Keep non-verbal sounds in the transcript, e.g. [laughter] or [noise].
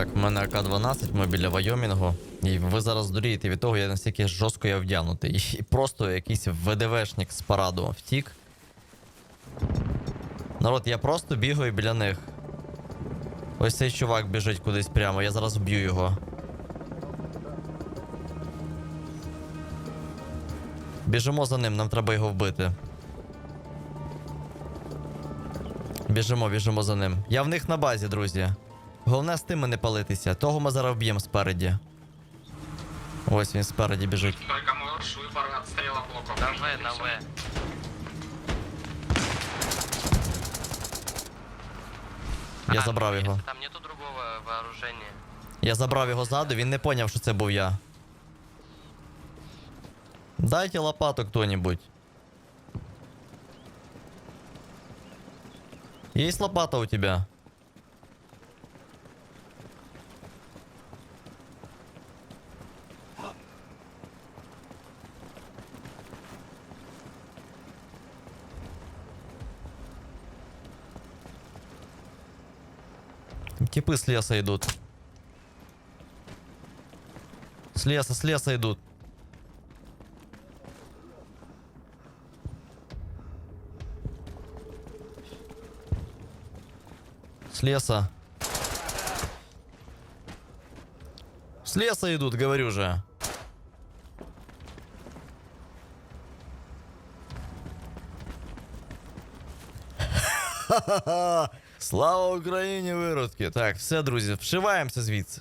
Так, в мене АК-12, ми біля Вайомінгу. І ви зараз здурієте від того, я настільки жорстко я вдягнутий. І просто якийсь ВДВшник з параду втік. Народ, я просто бігаю біля них. Ось цей чувак біжить кудись прямо, я зараз вб'ю його. Біжимо за ним, нам треба його вбити. Біжимо, біжимо за ним. Я в них на базі, друзі. Головне з тими не палитися. Того ми зараз вб'ємо спереді. Ось він спереді біжить. Только можешь выбор отстрела блоков. На В, на В. Я А, забрав ну, його. Там нету другого вооружения. Я забрав його ззаду, він не поняв, що це був я. Дайте лопату кто-нибудь. Есть лопата у тебя? Типы с леса идут. С леса, с леса идут. С леса. С леса идут, говорю же. [laughs] Ха-ха-ха! Слава Україні, виродки! Так, все, друзі, вшиваємося звідси.